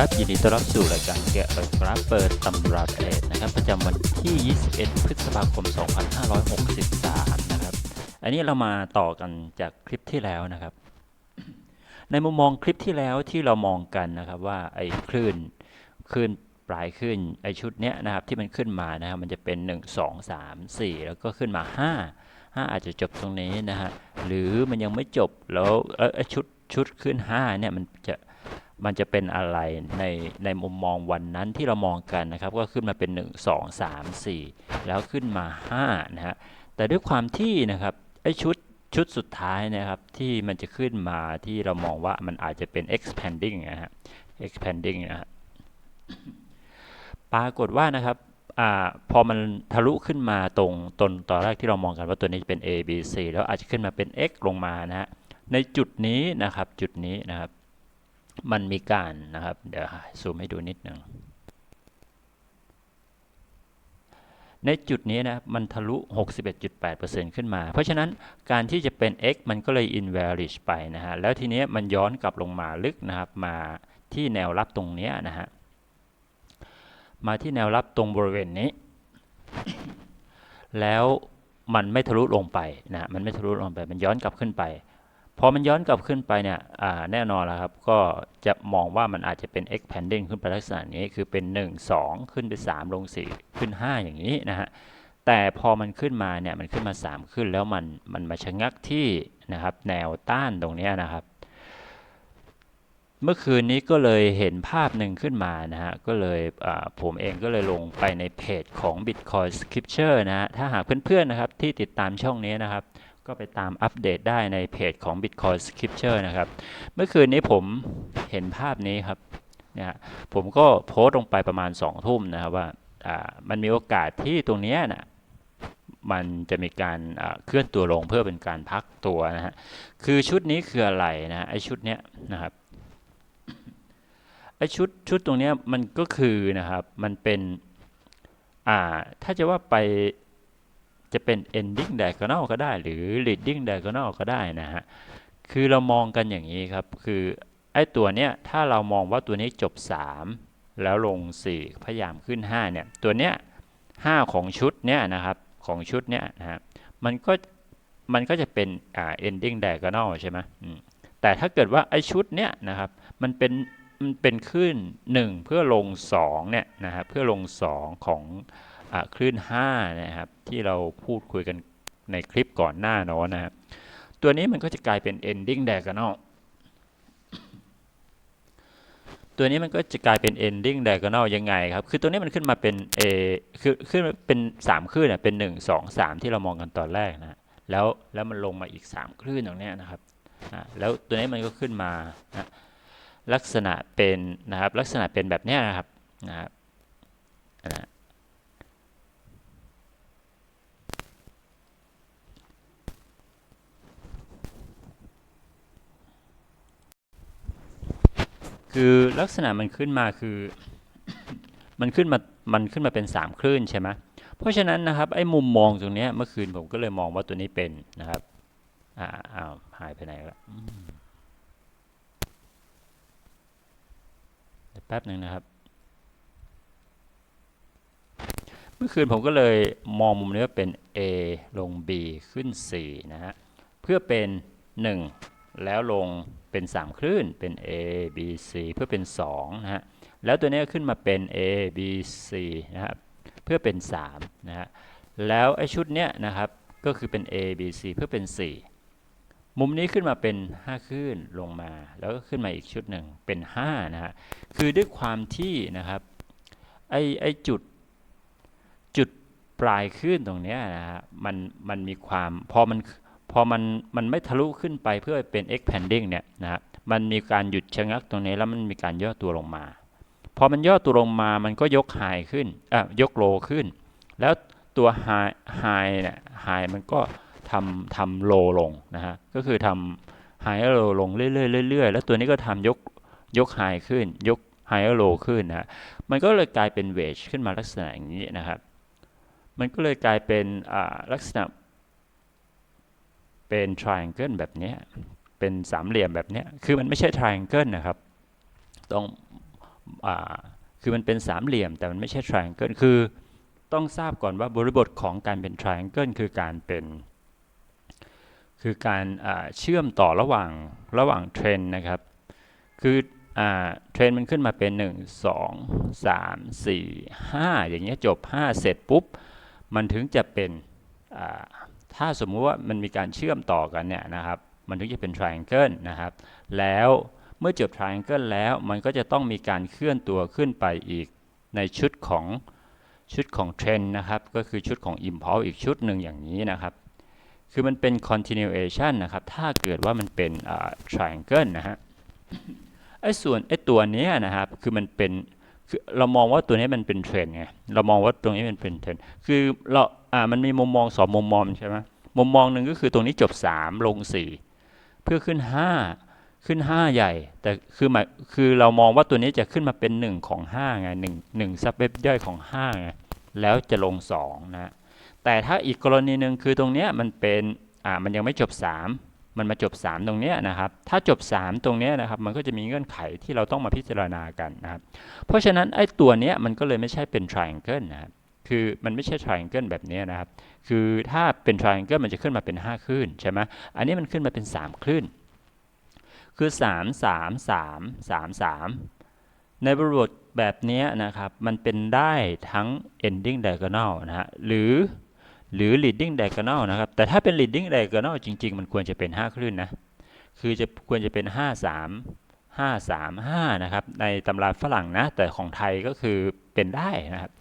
ครับยินดีต้อนรับสู่รายการแกะรอยกราฟเปิดตำราเทรดนะครับ ประจำวันที่ 21 พฤษภาคม 2563 นะครับ อันนี้เรามาต่อกันจากคลิปที่แล้วนะครับ ในมุมมองคลิปที่แล้วที่เรามองกันนะครับว่าไอ้คลื่นคลื่นปลายคลื่นไอ้ชุดเนี้ยนะครับที่มันขึ้นมานะครับมันจะเป็น 1 2 3 4 แล้วก็ขึ้นมา 5 5 อาจจะจบตรงนี้นะฮะหรือมันยังไม่จบแล้วไอ้ชุดชุดขึ้น 5 เนี่ยมันจะ มันจะเป็นอะไรในในมุมมองวันนั้นที่เรามองกันนะครับ ก็ขึ้นมาเป็น 1 2 3 4 แล้วขึ้นมา5นะฮะแต่ด้วยความที่นะครับไอชุดชุดสุดท้ายนะครับที่มันจะขึ้นมาที่เรามองว่ามันอาจจะเป็น expanding นะฮะ expanding นะฮะปรากฏว่านะครับอพอมันทะลุขึ้นมาตรงตนตอนแรกที่เรามองกันว่าตัวนี้จะเป็น A B C แล้วอาจจะขึ้นมาเป็น X ลงมานะฮะในจุดนี้นะครับจุดนี้นะครับ มันมีการนะครับ เดี๋ยวซูมให้ดูนิดหนึ่งในจุดนี้นะมันทะลุ 61.8%ขึ้นมา เพราะฉะนั้นการที่จะเป็น x มันก็เลย invalid ไปนะฮะ แล้วทีนี้มันย้อนกลับลงมาลึกนะครับ มาที่แนวรับตรงนี้นะฮะ มาที่แนวรับตรงบริเวณนี้ แล้วมันไม่ทะลุลงไปนะ มันไม่ทะลุลงไป มันย้อนกลับขึ้นไป พอมันย้อนกลับขึ้นไปเนี่ยแน่นอนแล้วครับ ก็จะมองว่ามันอาจจะเป็น expanding ขึ้นไปลักษณะนี้ คือเป็น 1 2 ขึ้นไป 3 ลง 4 ขึ้น 5 อย่างนี้นะฮะ แต่พอมันขึ้นมาเนี่ย มันขึ้นมา 3 ขึ้นแล้วมัน มันมาชะงักที่นะครับ แนวต้านตรงนี้นะครับ เมื่อคืนนี้ก็เลยเห็นภาพหนึ่งขึ้นมานะฮะ ก็เลยผมเองก็เลยลงไปในเพจของ Bitcoin Scripture นะฮะ ถ้าหากเพื่อนๆนะครับที่ติดตามช่องนี้นะครับ ก็ไปตามอัปเดตได้ในเพจของ Bitcoin Scripture นะครับ เมื่อคืนนี้ผมเห็นภาพนี้ครับเนี่ยฮะผมก็โพสต์ลงไปประมาณ 2 ทุ่มนะครับว่าอ่ามันมีโอกาสที่ตรงนี้นะมันจะมีการเคลื่อนตัวลงเพื่อเป็นการพักตัวนะฮะ คือชุดนี้คืออะไรนะไอชุดเนี้ยนะครับไอชุดชุดตรงเนี้ยมันก็คือนะครับ มันเป็น อ่า ถ้าจะว่าไป จะเป็น ending diagonal ก็ได้หรือ leading diagonal ก็ได้นะฮะ คือเรามองกันอย่างนี้ครับ คือไอ้ตัวเนี้ยถ้าเรามองว่าตัวนี้จบ 3 แล้วลง 4 พยายามขึ้น 5 เนี่ย ตัวเนี้ย 5 ของชุดเนี้ยนะครับ ของชุดเนี้ยนะฮะ มันก็ มันก็จะเป็นอ่า ending diagonal ใช่ไหมแต่ถ้าเกิดว่าไอ้ชุดเนี้ยนะครับ มันเป็นมันเป็นขึ้น 1 เพื่อลง2เนี่ยนะฮะ เพื่อลง 2 ของอา คลื่น 5 นะครับ ที่เราพูดคุยกันในคลิปก่อนหน้าเนอะนะฮะตัวนี้มันก็จะกลายเป็น ending diagonal ตัวนี้มันก็จะกลายเป็น ending diagonal ยังไงครับ คือตัวนี้มันขึ้นมาเป็น A คือขึ้นเป็น 3 คลื่นเนี่ยเป็น 1 2 3 ที่เรามองกันตอนแรกนะ แล้วแล้วมันลงมาอีก 3 คลื่นตรงนี้นะครับ แล้วตัวนี้มันก็ขึ้นมานะลักษณะเป็นนะครับลักษณะเป็นแบบนี้นะครับนะครับนะ คือลักษณะมันขึ้นมาคือ มันขึ้นมามันขึ้นมาเป็นสามคลื่นใช่ไหมเพราะฉะนั้นนะครับไอ้มุมมองตรงนี้เมื่อคืนผมก็เลยมองว่าตัวนี้เป็นนะครับอ่าอ้าวหายไปไหนแล้วแป๊บหนึ่งนะครับ เมื่อคืนผมก็เลยมองมุมนี้ว่าเป็น A ลง B ขึ้น 4 นะฮะ เพื่อเป็น 1 แล้วลง เป็น 3 คลื่นเป็น A B C เพื่อเป็น2นะฮะแล้วตัวนี้ขึ้นมาเป็น A B C นะครับเพื่อเป็น3นะฮะแล้วไอ้ชุดเนี้ยนะครับก็คือเป็น A B C เพื่อเป็น 4 มุมนี้ขึ้นมาเป็น 5 คลื่นลงมา แล้วก็ขึ้นมาอีกชุดหนึ่งเป็น5นะฮะคือด้วยความที่นะครับไอ้ไอ้จุดจุดปลายคลื่นตรงเนี้ยนะฮะมันมันมีความพอมัน พอมันมันไม่ทะลุขึ้นไปเพื่อเป็น expanding เนี่ยนะฮะมันมีการหยุดชะงักตรงนี้แล้วมันมีการย่อตัวลงมา พอมันย่อตัวลงมามันก็ยก high ขึ้นอะยก low ขึ้น แล้วตัว high high เนี่ย high มันก็ทำทำ low ลงนะฮะก็คือทำ high low ลงเรื่อยๆเรื่อยๆแล้วตัวนี้ก็ทำยกยก high ขึ้น ยก high low ขึ้นนะฮะมันก็เลยกลายเป็น wedge ขึ้นมาลักษณะอย่างนี้นะครับ มันก็เลยกลายเป็นลักษณะ เป็น triangle แบบนี้เป็นสามเหลี่ยมแบบนี้คือมันไม่ใช่ triangle นะครับต้องอคือมันเป็นสามเหลี่ยม แต่มันไม่ใช่ triangle คือต้องทราบก่อนว่าบริบทของการเป็น triangle คือการเป็น คือการเชื่อมต่อระหว่างระหว่างเทรนนะครับ คือเทรนมันขึ้นมาเป็น 1 2 3 4 5 อย่างเงี้ยจบ 5 เสร็จปุ๊บ มันถึงจะเป็น ถ้าสมมุติว่ามันมีการเชื่อมต่อกันเนี่ยนะครับ มันถึงจะเป็น triangle นะครับ แล้วเมื่อจบ triangle แล้วมันก็จะต้องมีการเคลื่อนตัวขึ้นไปอีกในชุดของชุดของเทรนนะครับ ก็คือชุดของ impulse อีกชุดหนึ่งอย่างนี้นะครับ คือมันเป็น continuation นะครับ ถ้าเกิดว่ามันเป็นอ่า triangle นะฮะไอ้ส่วนไอ้ตัวนี้นะครับ คือมันเป็น คือเรามองว่าตัวนี้มันเป็นเทรนไงเรามองว่าตรงนี้มันเป็นเทรนคือเราอ่ามันมีมุมมองสองมุมมองใช่ไหมมุมมองหนึ่งก็คือตรงนี้จบ 3 ลง 4 เพื่อขึ้น 5 ขึ้น 5 ใหญ่ แต่คือหมายคือเรามองว่าตัวนี้จะขึ้นมาเป็น 1 ของ5ไง1 1ซับเว็บย่อยของ5ไงแล้วจะลง2นะแต่ถ้าอีกกรณีหนึ่งคือตรงเนี้ยมันเป็นอ่ามันยังไม่จบ 3 มันมาจบ 3 ตรงนี้นะครับ ถ้าจบ 3 ตรงนี้นะครับ มันก็จะมีเงื่อนไขที่เราต้องมาพิจารณากันนะครับ เพราะฉะนั้นไอ้ตัวนี้มันก็เลยไม่ใช่เป็น triangle นะครับ คือมันไม่ใช่ triangle แบบนี้นะครับ คือถ้าเป็น triangle มันจะขึ้นมาเป็น 5 คลื่นใช่ไหมอันนี้มันขึ้นมาเป็น 3 คลื่น คือ 3 3 3 3 3 ในบริบทแบบนี้นะครับ มันเป็นได้ทั้ง ending diagonal นะฮะ หรือ หรือ leading diagonal นะครับ แต่ถ้าเป็น leading diagonal จริง ๆ มันควรจะเป็น 5 คลื่นนะ คือจะควรจะเป็น 5 3 5 3 5 นะครับ ในตำราฝรั่งนะ แต่ของไทยก็คือเป็นได้นะครับ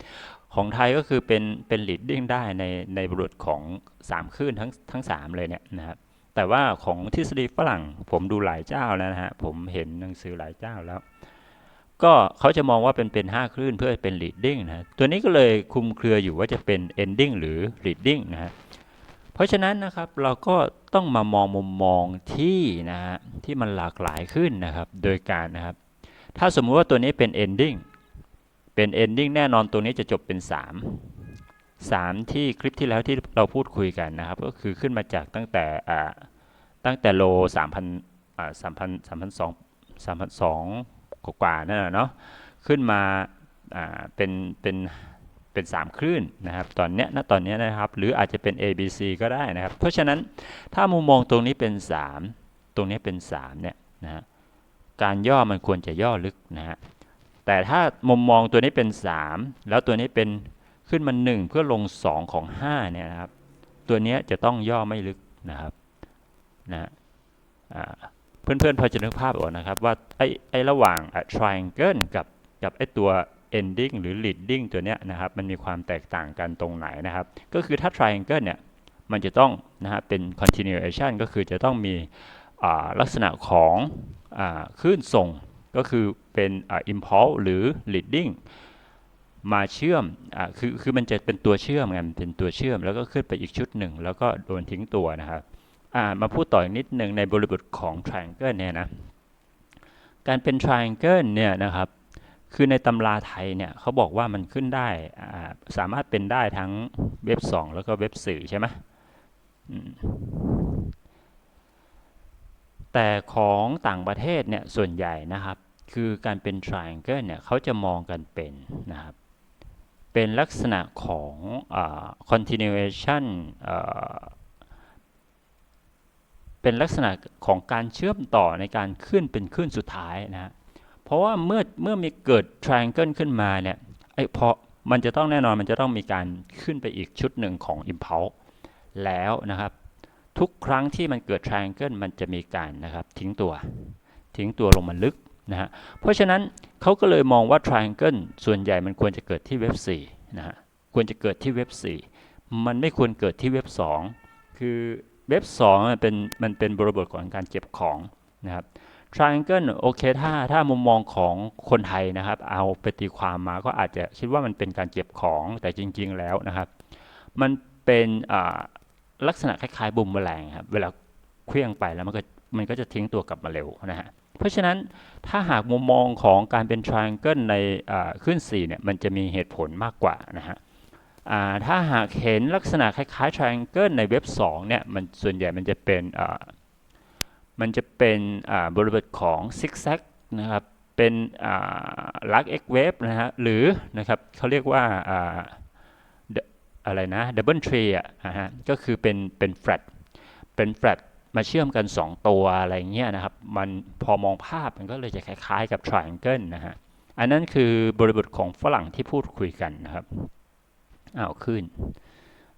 ของไทยก็คือเป็นเป็น leading ได้ในในบริบทของ 3 คลื่นทั้งทั้ง 3 เลยเนี่ยนะครับแต่ว่าของทฤษฎีฝรั่งผมดูหลายเจ้าแล้วนะฮะผมเห็นหนังสือหลายเจ้าแล้ว ก็เขาจะมองว่าเป็นเป็น 5 คลื่นเพื่อเป็น leading นะตัวนี้ก็เลยคุมเครืออยู่ว่าจะเป็น ending หรือ leading นะฮะเพราะฉะนั้นนะครับเราก็ต้องมามองมุมมองที่นะฮะที่มันหลากหลายขึ้นนะครับโดยการนะครับ ถ้าสมมุติว่าตัวนี้เป็น ending เป็น ending แน่นอนตัวนี้จะจบเป็น 3 3 ที่คลิปที่แล้วที่เราพูดคุยกันนะครับ ก็คือขึ้นมาจากตั้งแต่อ่าตั้งแต่โล3,000อ่า3,000 3,200 3,200 กว่าๆนั่นนะเนาะขึ้นมาเป็นเป็นเป็น 3 คลื่นนะครับ ตอนเนี้ยณตอนเนี้ยนะครับ หรืออาจจะเป็น A B C ก็ได้นะครับ เพราะฉะนั้นถ้ามุมมองตรงนี้เป็น 3 ตรงนี้เป็น3เนี่ยนะฮะการย่อมันควรจะย่อลึกนะฮะแต่ถ้ามุมมองตัวนี้เป็น 3 แล้วตัวนี้เป็นขึ้นมา 1 เพื่อลง 2 ของ5เนี่ยนะครับ ตัวเนี้ยจะต้องย่อไม่ลึกนะครับนะอ่า เพื่อนๆพอจะนึกภาพออกนะครับว่าไอ้ไอ้ระหว่าง triangle กับกับไอ้ตัว ending หรือ leading ตัวเนี้ยนะครับมันมีความแตกต่างกันตรงไหนนะครับ ก็คือถ้า triangle เนี่ยมันจะต้องนะฮะเป็น continuation ก็คือจะต้องมีลักษณะของอคลื่นส่งก็คือเป็น impulse หรือ leading มาเชื่อมอคือคือมันจะเป็นตัวเชื่อมไงเป็นตัวเชื่อมแล้วก็ขึ้นไปอีกชุดหนึ่ง แล้วก็โดนทิ้งตัวนะครับ มาพูดต่ออีกนิดหนึ่งในบริบทของ triangle เนี่ยนะ การเป็น triangle เนี่ยนะครับ คือในตำราไทยเนี่ยเขาบอกว่ามันขึ้นได้สามารถเป็นได้ทั้งเว็บ 2 แล้วก็เว็บ4ใช่ไหมแต่ของต่างประเทศเนี่ยส่วนใหญ่นะครับ คือการเป็น triangle เนี่ยเขาจะมองกันเป็นนะครับ เป็นลักษณะของอ continuation อ เป็นลักษณะของการเชื่อมต่อในการขึ้นเป็นขึ้นสุดท้ายนะเพราะว่าเมื่อเมื่อมีเกิด triangle ขึ้นมาเนี่ยไอ้พอมันจะต้องแน่นอนมันจะต้องมีการขึ้นไปอีกชุดหนึ่งของ impulse แล้วนะครับ ทุกครั้งที่มันเกิด triangle มันจะมีการนะครับทิ้งตัว ทิ้งตัวลงมาลึกนะฮะเพราะฉะนั้นเขาก็เลยมองว่า triangle ส่วนใหญ่มันควรจะเกิดที่เว็บ4นะฮะควรจะเกิดที่เว็บ4มันไม่ควรเกิดที่เว็บ 2 คือ เว็บ2มันเป็นมันเป็นบริบทของการเก็บของนะครับ triangle โอเคถ้าถ้ามุมมองของคนไทยนะครับ เอาไปตีความมาก็อาจจะคิดว่ามันเป็นการเก็บของแต่จริง ๆ แล้วนะครับ มันเป็นลักษณะคล้ายๆบุมแมลงครับเวลาเคลื่องไปแล้วมันก็มันก็จะทิ้งตัวกลับมาเร็วนะฮะเพราะฉะนั้นถ้าหากมุมมองของการเป็น triangle ในขึ้น4เนี่ยมันจะมีเหตุผลมากกว่านะฮะ ถ้าหากเห็นลักษณะคล้ายๆ triangle ในเว็บ 2 เนี่ย มันส่วนใหญ่มันจะเป็นมันจะเป็นบริบทของซิกแซกนะครับ เป็นลักเอ็กเวฟนะฮะ หรือนะครับเขาเรียกว่าออะไรนะดับเบิลทรีอะนะฮะ ก็คือเป็นเป็นแฟลตเป็นแฟลตมาเชื่อมกัน 2 ตัวอะไรเงี้ยนะครับ มันพอมองภาพมันก็เลยจะคล้ายๆกับ triangle นะฮะ อันนั้นคือบริบทของฝรั่งที่พูดคุยกันนะครับ อ้าวขึ้น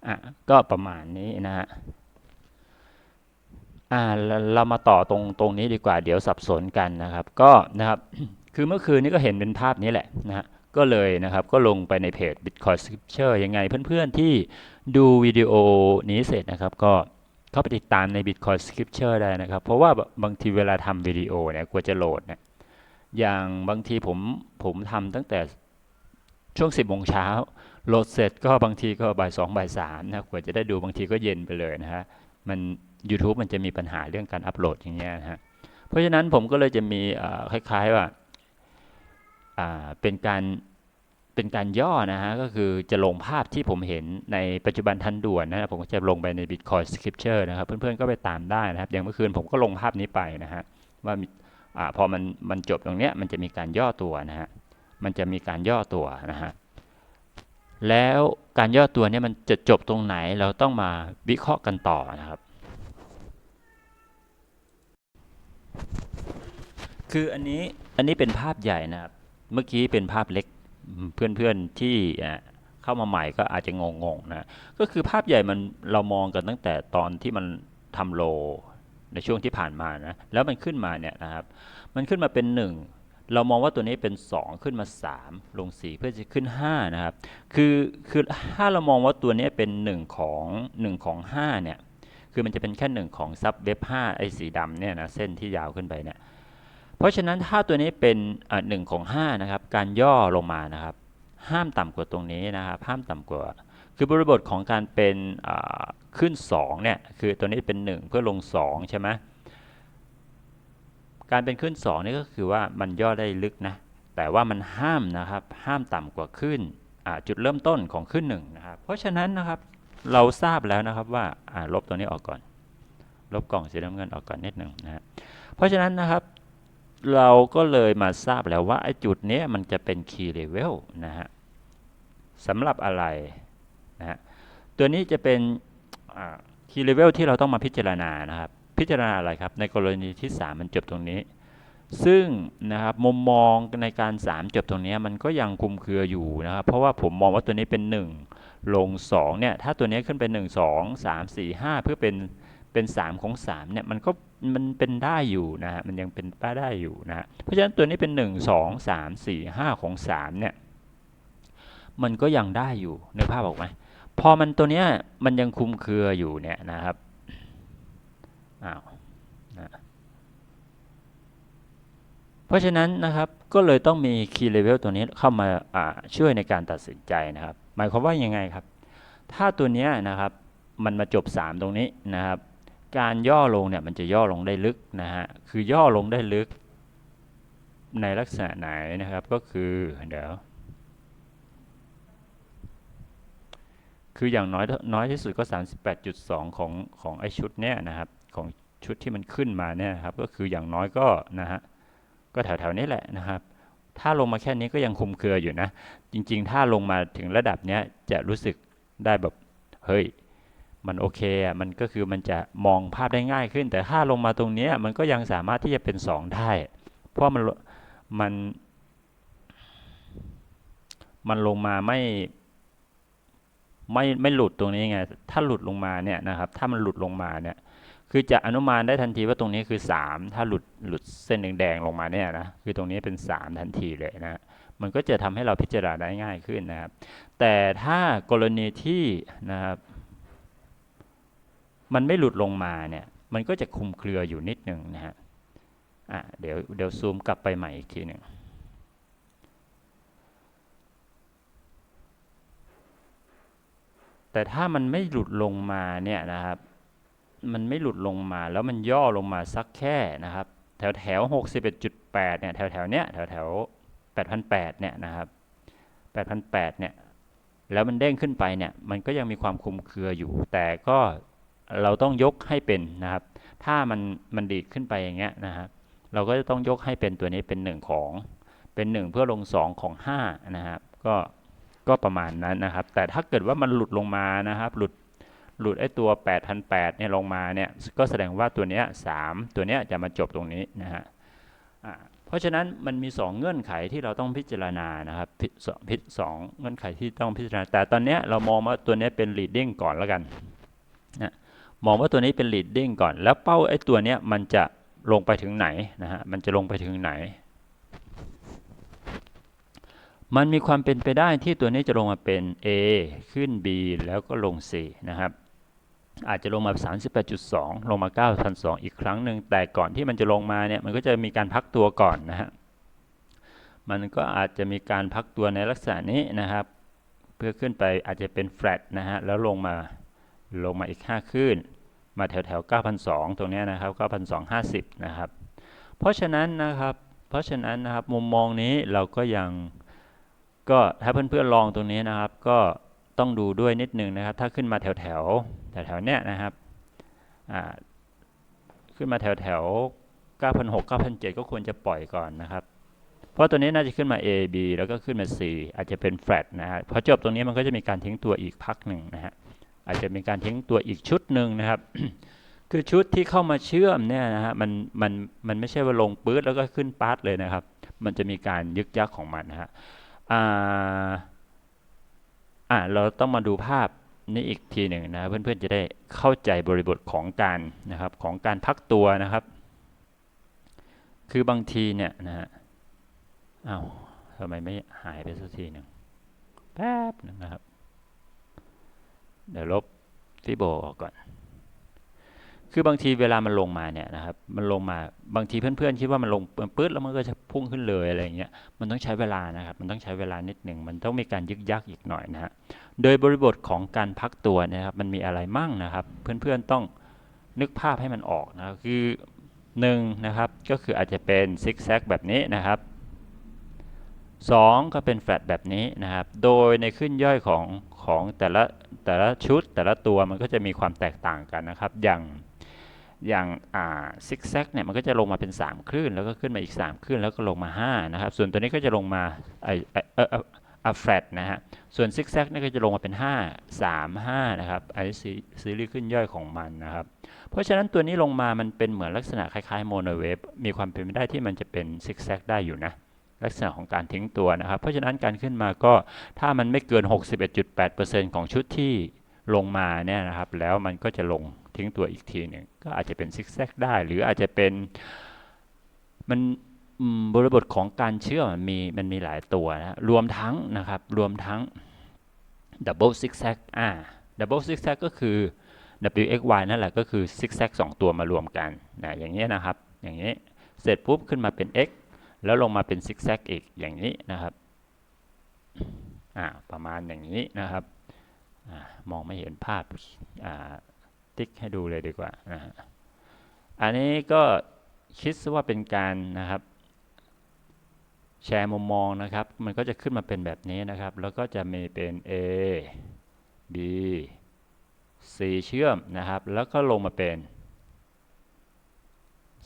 อะ ก็ประมาณนี้นะฮะ อ่าเราเรามาต่อตรงตรงนี้ดีกว่า เดี๋ยวสับสนกันนะครับ ก็นะครับ คือเมื่อคืนนี้ก็เห็นเป็นภาพนี้แหละนะฮะ ก็เลยนะครับ ก็ลงไปในเพจ Bitcoin Scripture ยังไงเพื่อนๆที่ดูวิดีโอนี้เสร็จนะครับ ก็เข้าไปติดตามใน Bitcoin Scripture ได้นะครับ เพราะว่าบางทีเวลาทำวิดีโอเนี่ยกว่าจะโหลดเนี่ย อย่างบางทีผมผมทำตั้งแต่ช่วง 10โมงเช้า โหลดเสร็จก็บางทีก็บ่าย2บ่าย3นะครับกว่าจะได้ดูบางทีก็เย็นไปเลยนะฮะมัน YouTube มันจะมีปัญหาเรื่องการอัปโหลดอย่างเงี้ยนะฮะเพราะฉะนั้นผมก็เลยจะมีคล้ายๆว่าเป็นการเป็นการย่อนะฮะก็คือจะลงภาพที่ผมเห็นในปัจจุบันทันด่วนนะผมก็จะลงไปใน Bitcoin Scripture นะครับ เพื่อนๆก็ไปตามได้นะครับ อย่างเมื่อคืนผมก็ลงภาพนี้ไปนะฮะว่าอพอมันมันจบตรงเนี้ยมันจะมีการย่อตัวนะฮะมันจะมีการย่อตัวนะฮะ แล้วการย่อตัวเนี้ยมันจะจบตรงไหนเราต้องมาวิเคราะห์กันต่อนะครับ คืออันนี้อันนี้เป็นภาพใหญ่นะครับ เมื่อกี้เป็นภาพเล็กเพื่อนๆที่เข้ามาใหม่ก็อาจจะงงๆนะ ก็คือภาพใหญ่มันเรามองกันตั้งแต่ตอนที่มันทำโลในช่วงที่ผ่านมานะ แล้วมันขึ้นมาเนี่ยนะครับ มันขึ้นมาเป็น 1 เรามองว่าตัวนี้เป็น 2 ขึ้นมา 3 ลง 4 เพื่อจะขึ้น 5 นะครับ คือคือถ้าเรามองว่าตัวนี้เป็น 1 ของ 1 ของ 5 เนี่ย คือมันจะเป็นแค่ 1 ของซับเว็บ5ไอ้สีดำเนี่ยนะเส้นที่ยาวขึ้นไปเนี่ย เพราะฉะนั้นถ้าตัวนี้เป็นหนึ่งของ5นะครับ การย่อลงมานะครับ ห้ามต่ำกว่าตรงนี้นะครับ ห้ามต่ำกว่า คือบริบทของการเป็นขึ้น2เนี่ย คือตัวนี้เป็น 1 เพื่อลง2ใช่ไหม การเป็นขึ้น2นี่ก็คือว่ามันย่อได้ลึกนะ แต่ว่ามันห้ามนะครับ ห้ามต่ำกว่าขึ้นอ่าจุดเริ่มต้นของขึ้น1นะครับ เพราะฉะนั้นนะครับเราทราบแล้วนะครับว่าลบตัวนี้ออกก่อน ลบกล่องสีน้ำเงินออกก่อนนิดหนึ่งนะฮะเพราะฉะนั้นนะครับเราก็เลยมาทราบแล้วว่าไอ้จุดนี้มันจะเป็น key level นะฮะสำหรับอะไรนะฮะตัวนี้จะเป็น key level ที่เราต้องมาพิจารณานะครับ พิจารณาอะไรครับ ในกรณีที่ 3 มันจบตรงนี้ ซึ่งนะครับมุมมองในการ 3 จบตรงนี้มันก็ยังคุมเครืออยู่นะครับ เพราะว่าผมมองว่าตัวนี้เป็น 1 ลง2เนี่ยถ้าตัวนี้ขึ้นเป็น 1 2 3 4 5 เพื่อเป็นเป็น 3 ของ3เนี่ยมันก็มันเป็นได้อยู่นะฮะมันยังเป็นไปได้อยู่นะฮะเพราะฉะนั้นตัวนี้เป็น 1 2 3 4 5 ของ3เนี่ยมันก็ยังได้อยู่นึกภาพออกไหมพอมันตัวเนี้ยมันยังคุมเครืออยู่เนี่ยนะครับ อ้าวนะเพราะฉะนั้นนะครับก็เลยต้องมี key level ตัวนี้เข้ามาาช่วยในการตัดสินใจนะครับ หมายความว่ายังไงครับ ถ้าตัวนี้นะครับมันมาจบ 3 ตรงนี้นะครับ การย่อลงเนี่ยมันจะย่อลงได้ลึกนะฮะคือย่อลงได้ลึก ในลักษณะไหนนะครับก็คือเดี๋ยวคืออย่างน้อยน้อยที่สุดก็ 38.2 ของของไอชุดเนี้ยนะครับ ของชุดที่มันขึ้นมาเนี่ยครับก็คืออย่างน้อยก็นะฮะก็แถวๆนี้แหละนะครับ ถ้าลงมาแค่นี้ก็ยังคุมเครืออยู่นะ จริง ๆ ถ้าลงมาถึงระดับเนี้ยจะรู้สึกได้แบบเฮ้ยมันโอเคอะมันก็คือมันจะมองภาพได้ง่ายขึ้น แต่ถ้าลงมาตรงเนี้ยมันก็ยังสามารถที่จะเป็น 2 ได้ เพราะมันมันมันลงมาไม่ไม่ไม่หลุดตรงนี้ไง ถ้าหลุดลงมาเนี่ยนะครับ ถ้ามันหลุดลงมาเนี่ย คือจะอนุมานได้ทันทีว่าตรงนี้คือ 3 ถ้าหลุดหลุดเส้นแดงๆลงมาเนี่ยนะคือตรงนี้เป็น 3 ทันทีเลยนะมันก็จะทำให้เราพิจารณาได้ง่ายขึ้นนะครับ แต่ถ้ากรณีที่นะครับ มันไม่หลุดลงมาเนี่ย มันก็จะคลุมเครืออยู่นิดหนึ่งนะฮะอะเดี๋ยวเดี๋ยวซูมกลับไปใหม่อีกทีหนึ่งแต่ถ้ามันไม่หลุดลงมาเนี่ยนะครับ มันไม่หลุดลงมาแล้วมันย่อลงมาสักแค่นะครับ แถวแถวหกสิบเอ็ดจุดแปดเนี่ยแถวแถวเนี้ยแถวแถวแปดพันแปดเนี่ยนะครับแปดพันแปดเนี่ยแล้วมันเด้งขึ้นไปเนี่ยมันก็ยังมีความคุมเครืออยู่ แต่ก็เราต้องยกให้เป็นนะครับ ถ้ามันมันดีดขึ้นไปอย่างเงี้ยนะครับเราก็จะต้องยกให้เป็นตัวนี้เป็น 1 ของเป็น 1 เพื่อลง 2 ของ5นะครับก็ก็ประมาณนั้นนะครับ แต่ถ้าเกิดว่ามันหลุดลงมานะครับ หลุด หลุดไอ้ตัว8,008เนี่ยลงมาเนี่ยก็แสดงว่าตัวเนี้ย3ตัวเนี้ยจะมาจบตรงนี้นะฮะเพราะฉะนั้นมันมี 2 เงื่อนไขที่เราต้องพิจารณานะครับพิสองพิสองเงื่อนไขที่ต้องพิจารณา แต่ตอนเนี้ยเรามองว่าตัวเนี้ยเป็น leading ก่อนแล้วกันนะมองว่าตัวนี้เป็น leading ก่อน แล้วเป้าไอ้ตัวเนี้ยมันจะลงไปถึงไหนนะฮะมันจะลงไปถึงไหน มันมีความเป็นไปได้ที่ตัวนี้จะลงมาเป็น A ขึ้น B แล้วก็ลง C นะครับ อาจจะลงมา 38.2 ลงมา 9,002 อีกครั้งหนึ่ง แต่ก่อนที่มันจะลงมาเนี่ย มันก็จะมีการพักตัวก่อนนะฮะ มันก็อาจจะมีการพักตัวในลักษณะนี้นะครับ เพื่อขึ้นไปอาจจะเป็น flat นะฮะ แล้วลงมา ลงมาอีก 5 ขึ้น มาแถวแถว9,002 ตรงเนี้ยนะครับ 9,250 นะครับ เพราะฉะนั้นนะครับ เพราะฉะนั้นนะครับ มุมมองนี้เราก็ยัง ก็ถ้าเพื่อนๆลองตรงนี้นะครับ ก็ต้องดูด้วยนิดนึงนะครับ ถ้าขึ้นมาแถวแถว แถวแถวๆเนี้ยนะครับขึ้นมาแถวแถว9,600 9,700ก็ควรจะปล่อยก่อนนะครับ เพราะตัวนี้น่าจะขึ้นมา A B แล้วก็ขึ้นมา C อาจจะเป็น flat นะฮะพอจบตรงนี้มันก็จะมีการทิ้งตัวอีกพักหนึ่งนะฮะอาจจะมีการทิ้งตัวอีกชุดหนึ่งนะครับ คือชุดที่เข้ามาเชื่อมเนี่ยนะฮะมันมันมันไม่ใช่ว่าลงปื๊ดแล้วก็ขึ้นปาร์ตเลยนะครับ มันจะมีการยึกยักของมันนะฮะอ่าอ่าเราต้องมาดูภาพ นี้อีกทีหนึ่งนะเพื่อนๆจะได้เข้าใจบริบทของการนะครับของการพักตัวนะครับ คือบางทีเนี่ยนะฮะอ้าวทำไมไม่หายไปสักทีหนึ่งแป๊บนึงนะครับ เดี๋ยวลบฟิโบออกก่อน คือบางทีเวลามันลงมาเนี่ยนะครับ มันลงมาบางทีเพื่อนๆคิดว่ามันลงปื๊ดแล้วมันก็จะพุ่งขึ้นเลยอะไรอย่างเงี้ย มันต้องใช้เวลานะครับ มันต้องใช้เวลานิดหนึ่ง มันต้องมีการยึกยักอีกหน่อยนะฮะ โดยบริบทของการพักตัวนะครับ มันมีอะไรมั่งนะครับ เพื่อนๆต้องนึกภาพให้มันออกนะค,คือหนึ่งนะครับ ก็คืออาจจะเป็นซิกแซกแบบนี้นะครับสองก็เป็นแฟลตแบบนี้นะครับ โดยในขึ้นย่อยของของแต่ละแต่ละชุดแต่ละตัวมันก็จะมีความแตกต่างกันนะครับ อย่าง อย่างซิกแซกเนี่ยมันก็จะลงมาเป็น 3 คลื่น แล้วก็ขึ้นมาอีก 3 คลื่น แล้วก็ลงมา 5 นะครับ ส่วนตัวนี้ก็จะลงมาไอเอออะแฟลตนะฮะ ส่วนซิกแซกนี่ก็จะลงมาเป็น 5 3 5 นะครับไอซีซีรีส์ขึ้นย่อยของมันนะครับ เพราะฉะนั้นตัวนี้ลงมามันเป็นเหมือนลักษณะคล้ายๆโมโนเวฟมีความเป็นไปได้ที่มันจะเป็นซิกแซกได้อยู่นะลักษณะของการทิ้งตัวนะครับ เพราะฉะนั้นการขึ้นมาก็ถ้ามันไม่เกิน 61.8%ของชุดที่ลงมาเนี่ยนะครับ แล้วมันก็จะลง ทิ้งตัวอีกทีหนึ่งก็อาจจะเป็นซิกแซกได้ หรืออาจจะเป็นมันบริบทของการเชื่อมมันมีมันมีหลายตัวนะรวมทั้งนะครับรวมทั้ง double zigzag อ่า double zigzag ก็คือ w x y นั่นแหละก็คือ zigzag สองตัวมารวมกันนะอย่างนี้นะครับ อย่างนี้เสร็จปุ๊บขึ้นมาเป็น x แล้วลงมาเป็นซิกแซกอีกอย่างนี้นะครับอ่าประมาณอย่างนี้นะครับอมองไม่เห็นภาพอ่า ติ๊กให้ดูเลยดีกว่านะฮะอันนี้ก็คิดซะว่าเป็นการนะครับแชร์มุมมองนะครับ มันก็จะขึ้นมาเป็นแบบนี้นะครับ แล้วก็จะมีเป็น A B C เชื่อมนะครับ แล้วก็ลงมาเป็น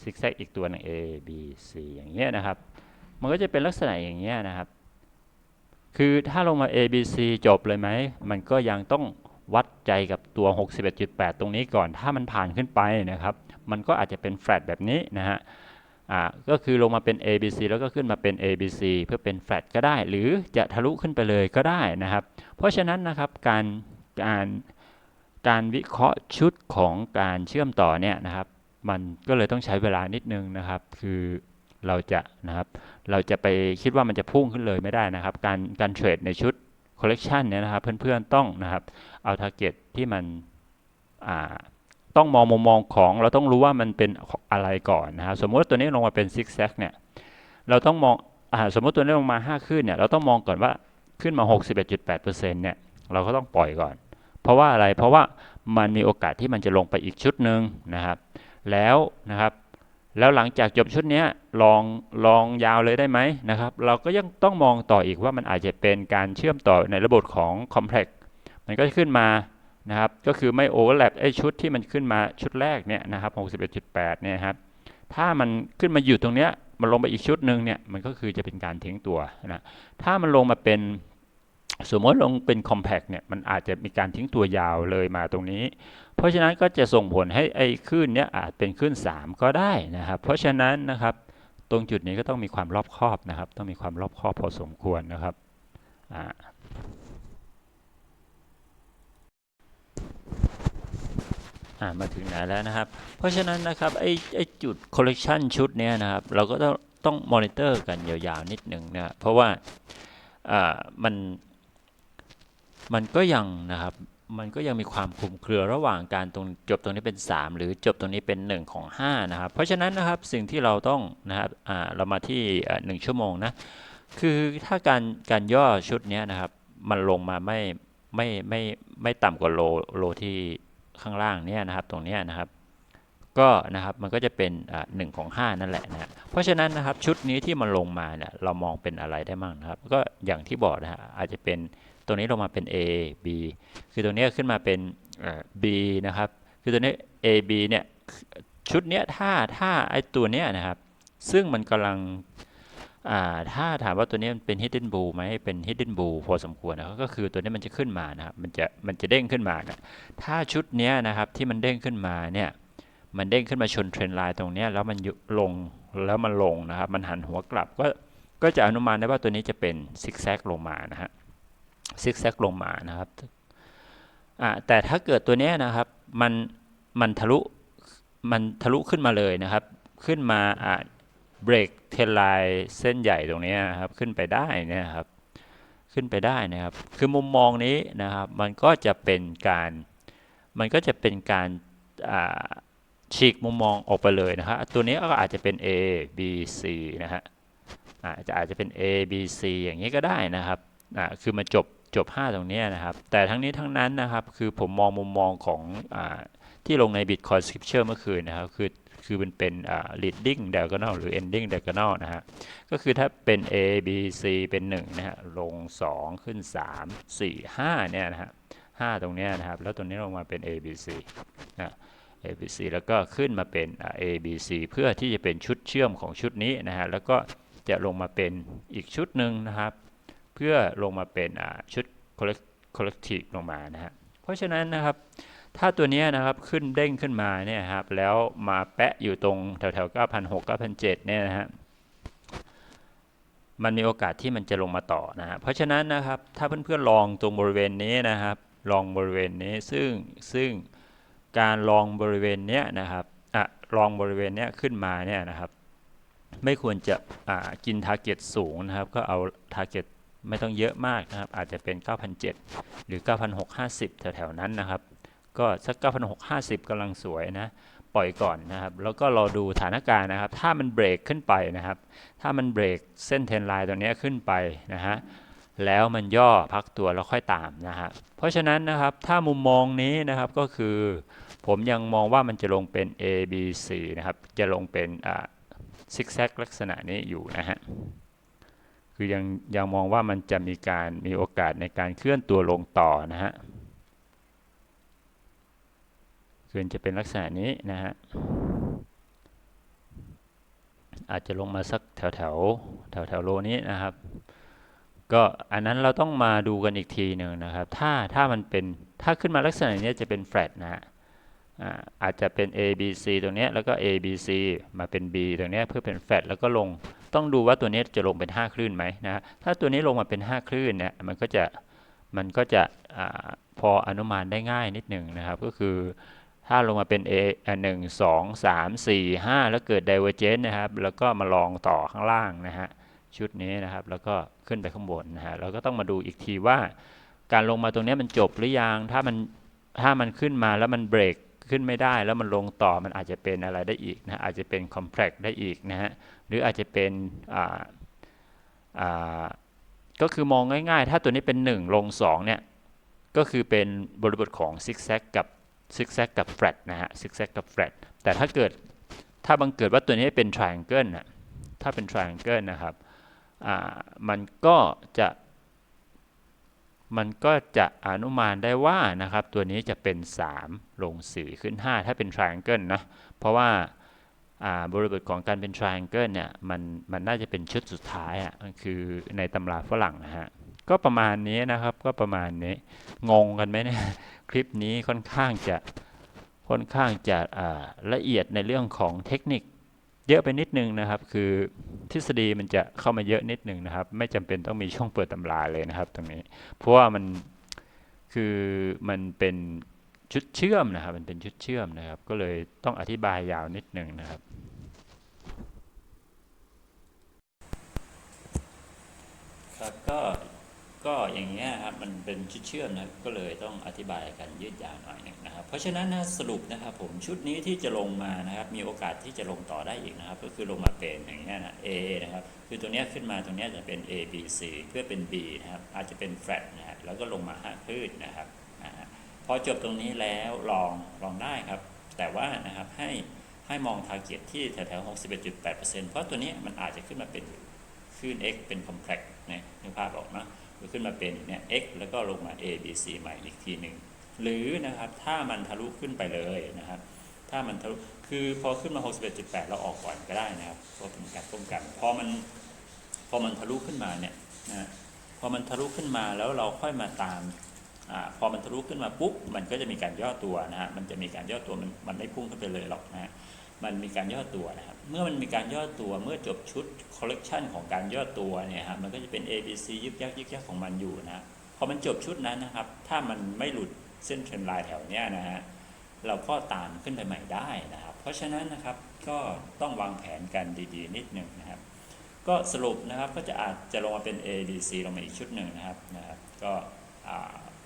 ซิกแซกอีกตัวหนึง A B C อย่างเงี้ยนะครับ มันก็จะเป็นลักษณะอย่างเงี้ยนะครับ คือถ้าลงมา A B C จบเลยไหม มันก็ยังต้อง วัดใจกับตัว 61.8 ตรงนี้ก่อน ถ้ามันผ่านขึ้นไปนะครับ มันก็อาจจะเป็นแฟลตแบบนี้นะฮะอ่าก็คือลงมาเป็น A B C แล้วก็ขึ้นมาเป็น A B C เพื่อเป็นแฟลตก็ได้ หรือจะทะลุขึ้นไปเลยก็ได้นะครับ เพราะฉะนั้นนะครับการการการวิเคราะห์ชุดของการเชื่อมต่อเนี่ยนะครับ มันก็เลยต้องใช้เวลานิดนึงนะครับ คือเราจะนะครับ เราจะไปคิดว่ามันจะพุ่งขึ้นเลยไม่ได้นะครับ การการเทรดในชุด คอลเลกชันเนี่ยนะครับเพื่อนๆต้องนะครับเอาทาร์เก็ตที่มันต้องมองมุมมองของเราต้องรู้ว่ามันเป็นอะไรก่อนนะครับสมมติตัวนี้ลงมาเป็นซิกแซกเนี่ยเราต้องมองอสมมติตัวนี้ลงมา 5 ขึ้นเนี่ยเราต้องมองก่อนว่าขึ้นมา 61.8%เนี่ยเราก็ต้องปล่อยก่อน เพราะว่าอะไรเพราะว่ามันมีโอกาสที่มันจะลงไปอีกชุดหนึ่งนะครับ แล้วนะครับ แล้วหลังจากจบชุดนี้ลองลองยาวเลยได้ไหมนะครับ เราก็ยังต้องมองต่ออีกว่ามันอาจจะเป็นการเชื่อมต่อในระบบของ Complex มันก็จะขึ้นมานะครับ ก็คือไม่โอเวอร์แลปไอชุดที่มันขึ้นมาชุดแรกเนี่ยนะครับ61.8เนี่ยครับ ถ้ามันขึ้นมาอยู่ตรงเนี้ยมันลงไปอีกชุดหนึ่งเนี่ยมันก็คือจะเป็นการทิ้งตัวนะ ถ้ามันลงมาเป็น สมมติลงเป็น compact เนี่ยมันอาจจะมีการทิ้งตัวยาวเลยมาตรงนี้ เพราะฉะนั้นก็จะส่งผลให้ไอ้คลื่นเนี้ยอาจเป็นคลื่น 3 ก็ได้นะครับ เพราะฉะนั้นนะครับตรงจุดนี้ก็ต้องมีความรอบคอบนะครับ ต้องมีความรอบคอบพอสมควรนะครับอ่าอ่ามาถึงไหนแล้วนะครับ เพราะฉะนั้นนะครับไอ้ไอ้จุด collection ชุดเนี้ยนะครับ เราก็ต้องต้องมอนิเตอร์กันยาวๆนิดหนึ่งนะเพราะว่าอ่ามัน มันก็ยังนะครับมันก็ยังมีความคลุมเครือระหว่างการตรงจบตรงนี้เป็น 3 หรือจบตรงนี้เป็น 1 ของ 5 นะครับ เพราะฉะนั้นนะครับสิ่งที่เราต้องนะครับเรามาที่อ่าหนึ่งชั่วโมงนะคือถ้าการการย่อชุดนี้นะครับ มันลงมาไม่ไม่ไม่ไม่ต่ำกว่าโลโลที่ข้างล่างเนี่ยนะครับ ตรงนี้นะครับ ก็นะครับมันก็จะเป็นหนึ่งของ 5 นั่นแหละนะฮะเพราะฉะนั้นนะครับชุดนี้ที่มันลงมาเนี่ยเรามองเป็นอะไรได้มั่งนะครับ ก็อย่างที่บอกนะฮะอาจจะเป็น ตรงนี้ลงมาเป็น A B คือตรงนี้ขึ้นมาเป็น B นะครับ คือตัวนี้ A B เนี่ยชุดเนี้ยถ้าถ้าไอตัวเนี้ยนะครับ ซึ่งมันกำลังถ้าถามว่าตัวนี้มันเป็น hidden blue ไหมเป็น hidden blue พอสมควรนะก็คือตัวนี้มันจะขึ้นมานะครับมันจะมันจะเด้งขึ้นมานะถ้าชุดเนี้ยนะครับที่มันเด้งขึ้นมาเนี่ยมันเด้งขึ้นมาชนเทรนไลน์ตรงเนี้ยแล้วมันลงแล้วมันลงนะครับ มันหันหัวกลับก็ก็จะอนุมานได้ว่าตัวนี้จะเป็นซิกแซกลงมานะฮะ ซิกแซกลงมานะครับอ่าแต่ถ้าเกิดตัวนี้นะครับมันมันทะลุมันทะลุขึ้นมาเลยนะครับ ขึ้นมาอ่าเบรกเทรนไลน์เส้นใหญ่ตรงนี้นะครับขึ้นไปได้นะครับขึ้นไปได้นะครับ คือมุมมองนี้นะครับ มันก็จะเป็นการ มันก็จะเป็นการอ่าฉีกมุมมองออกไปเลยนะครับตัวนี้ก็อาจจะเป็น A B C นะฮะอาจจะอาจจะเป็น A B C อย่างนี้ก็ได้นะครับอ่าคือมาจบ จบ 5 ตรงนี้นะครับ แต่ทั้งนี้ทั้งนั้นนะครับ คือผมมองมุมมองของอที่ลงใน Bitcoin Scripture เมื่อคืนนะครับ คือคือมันเป็น leading diagonal หรือ ending diagonal นะฮะ ก็คือถ้าเป็น A B C เป็น 1 นะฮะ ลง 2 ขึ้น 3 4 5 เนี่ยนะฮะ 5 ตรงเนี้ยนะครับ แล้วตรงนี้ลงมาเป็น A B C นะ A B C แล้วก็ขึ้นมาเป็น A B C เพื่อที่จะเป็นชุดเชื่อมของชุดนี้นะฮะ แล้วก็จะลงมาเป็นอีกชุดหนึ่งนะครับ เพื่อลงมาเป็นชุด collective ลงมานะฮะเพราะฉะนั้นนะครับถ้าตัวนี้นะครับขึ้นเด้งขึ้นมาเนี่ยครับแล้วมาแปะอยู่ตรงแถวแถว9,600 9,700เนี่ยนะฮะมันมีโอกาสที่มันจะลงมาต่อนะฮะเพราะฉะนั้นนะครับถ้าเพื่อนๆลองตรงบริเวณนี้นะครับลองบริเวณนี้ซึ่งซึ่งการลองบริเวณเนี้ยนะครับอะลองบริเวณเนี้ยขึ้นมาเนี่ยนะครับ ไม่ควรจะอ่ากินทาร์เก็ตสูงนะครับ ก็เอาทาร์เก็ต ไม่ต้องเยอะมากนะครับ อาจจะเป็น 9,700 หรือ 9,650 แถวๆ นั้นนะครับ ก็สัก 9,650กำลังสวยนะ ปล่อยก่อนนะครับ แล้วก็รอดูสถานการณ์นะครับ ถ้ามันเบรกขึ้นไปนะครับ ถ้ามันเบรกเส้นเทรนไลน์ตัวนี้ขึ้นไปนะฮะ แล้วมันย่อพักตัวแล้วค่อยตามนะฮะ เพราะฉะนั้นนะครับ ถ้ามุมมองนี้นะครับก็คือ ผมยังมองว่ามันจะลงเป็น A B C นะครับ จะลงเป็นซิกแซกลักษณะนี้อยู่นะฮะ คือยังยังมองว่ามันจะมีการมีโอกาสในการเคลื่อนตัวลงต่อนะฮะคือจะเป็นลักษณะนี้นะฮะอาจจะลงมาสักแถวแถวแถวแถวโลนี้นะครับ ก็อันนั้นเราต้องมาดูกันอีกทีหนึ่งนะครับ ถ้าถ้ามันเป็นถ้าขึ้นมาลักษณะนี้จะเป็นแฟลตนะฮะอาจจะเป็น A B C ตรงนี้แล้วก็ A B C มาเป็น B ตรงนี้เพื่อเป็นแฟลตแล้วก็ลง ต้องดูว่าตัวนี้จะลงเป็น 5 คลื่นไหมนะฮะถ้าตัวนี้ลงมาเป็น 5 คลื่นเนี่ยมันก็จะมันก็จะอพออนุมานได้ง่ายนิดหนึ่งนะครับ ก็คือถ้าลงมาเป็น A หนึ่งสองสามสี่ห้าแล้วเกิด divergence นะครับ แล้วก็มาลองต่อข้างล่างนะฮะชุดนี้นะครับ แล้วก็ขึ้นไปข้างบนนะฮะเราก็ต้องมาดูอีกทีว่า การลงมาตรงนี้มันจบหรือยังถ้ามันถ้ามันขึ้นมาแล้วมันเบรก ขึ้นไม่ได้แล้วมันลงต่อมันอาจจะเป็นอะไรได้อีกนะอาจจะเป็น complex ได้อีกนะฮะหรืออาจจะเป็นอ่าอ่าก็คือมองง่ายๆ ถ้าตัวนี้เป็น 1 ลง 2 เนี่ย ก็คือเป็นบริบทของซิกแซกกับซิกแซกกับแฟลตนะฮะซิกแซกกับแฟลตแต่ถ้าเกิดถ้าบังเกิดว่าตัวนี้เป็น triangle นะถ้าเป็น triangle นะครับอ่ามันก็จะ มันก็จะอนุมานได้ว่านะครับตัวนี้จะเป็น 3 ลง4ขึ้น 5 ถ้าเป็น triangle นะเพราะว่าบริบทของการเป็น triangle เนี่ยมันมันน่าจะเป็นชุดสุดท้ายอะคือในตำราฝรั่งนะฮะก็ประมาณนี้นะครับก็ประมาณนี้งงกันไหมเนี่ยคลิปนี้ค่อนข้างจะค่อนข้างจะละเอียดในเรื่องของเทคนิค เยอะไปนิดนึงนะครับ คือทฤษฎีมันจะเข้ามาเยอะนิดนึงนะครับ ไม่จำเป็นต้องมีช่องเปิดตำราเลยนะครับ ตรงนี้ เพราะว่ามันคือมันเป็นชุดเชื่อมนะครับ มันเป็นชุดเชื่อมนะครับ ก็เลยต้องอธิบายยาวนิดนึงนะครับครับก็ ก็อย่างเงี้ยครับมันเป็นชุดเชื่อมนะก็เลยต้องอธิบายกันยืดยาวหน่อยนึงนะครับเพราะฉะนั้นนะสรุปนะครับผมชุดนี้ที่จะลงมานะครับมีโอกาสที่จะลงต่อได้อีกนะครับ ก็คือลงมาเป็นอย่างเงี้ยนะ A นะครับคือตัวเนี้ยขึ้นมาตรงเนี้ยจะเป็น A B C เพื่อเป็น B นะครับอาจจะเป็น flat นะฮะแล้วก็ลงมาห้าคลื่นนะครับอ่าพอจบตรงนี้แล้วลองลองได้ครับ แต่ว่านะครับให้ให้มอง target ที่แถวๆ61.8%เพราะตัวเนี้ยมันอาจจะขึ้นมาเป็นคลื่น x เป็น complex นะนึกภาพออกเนอะ ขึ้นมาเป็นเนี่ย x แล้วก็ลงมา a b c ใหม่อีกทีหนึ่งหรือนะครับถ้ามันทะลุขึ้นไปเลยนะครับ ถ้ามันทะลุคือพอขึ้นมา 61.8 เราออกก่อนก็ได้นะครับเพราะเป็นการป้องกันพอมันพอมันทะลุขึ้นมาเนี่ยนะพอมันทะลุขึ้นมาแล้วเราค่อยมาตามอาพอมันทะลุขึ้นมาปุ๊บมันก็จะมีการย่อตัวนะฮะมันจะมีการย่อตัวมันมันไม่พุ่งขึ้นไปเลยหรอกนะฮะ มันมีการย่อตัวนะครับ เมื่อมันมีการย่อตัวเมื่อจบชุดคอลเลกชันของการย่อตัวเนี่ยครับมันก็จะเป็น A B C ยึกยักยึกยักของมันอยู่นะพอมันจบชุดนั้นนะครับ ถ้ามันไม่หลุดเส้นเทรนไลน์แถวเนี้ยนะฮะเราก็ตามขึ้นไปใหม่ได้นะครับ เพราะฉะนั้นนะครับก็ต้องวางแผนกันดีๆ นิดหนึ่งนะครับ ก็สรุปนะครับก็จะอาจจะลงมาเป็น A B C ลงมาอีกชุดหนึ่งนะครับนะครับ ก็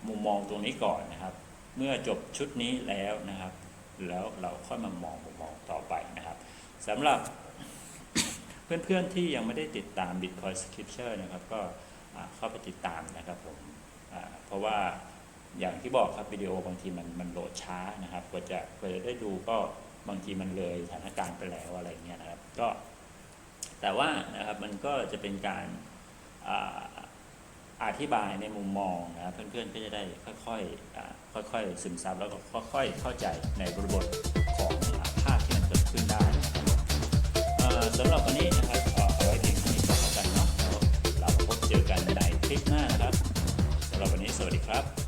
มุมมองตรงนี้ก่อนนะครับ เมื่อจบชุดนี้แล้วนะครับ แล้วเราค่อยมามองมุมมองต่อไปนะครับสำหรับเพื่อนๆที่ยังไม่ได้ติดตาม Bitcoin Scripture นะครับก็เข้าไปติดตามนะครับผมเพราะว่าอย่างที่บอกครับวิดีโอบางทีมันมันโหลดช้านะครับกว่าจะกว่าจะได้ดูก็บางทีมันเลยสถานการณ์ไปแล้วอะไรเงี้ยนะครับก็แต่ว่านะครับมันก็จะเป็นการ อธิบายในมุมมองนะเพื่อนๆก็จะได้ค่อยๆค่อยๆซึมซับแล้วก็ค่อยๆเข้าใจในบริบทของภาพที่มันเกิดขึ้นได้สำหรับวันนี้นะครับเอ่อเอาไว้เพียงเท่านี้ก่อนแล้วกันเนาะเราพบเจอกันในคลิปหน้านะครับสำหรับวันนี้สวัสดีครับ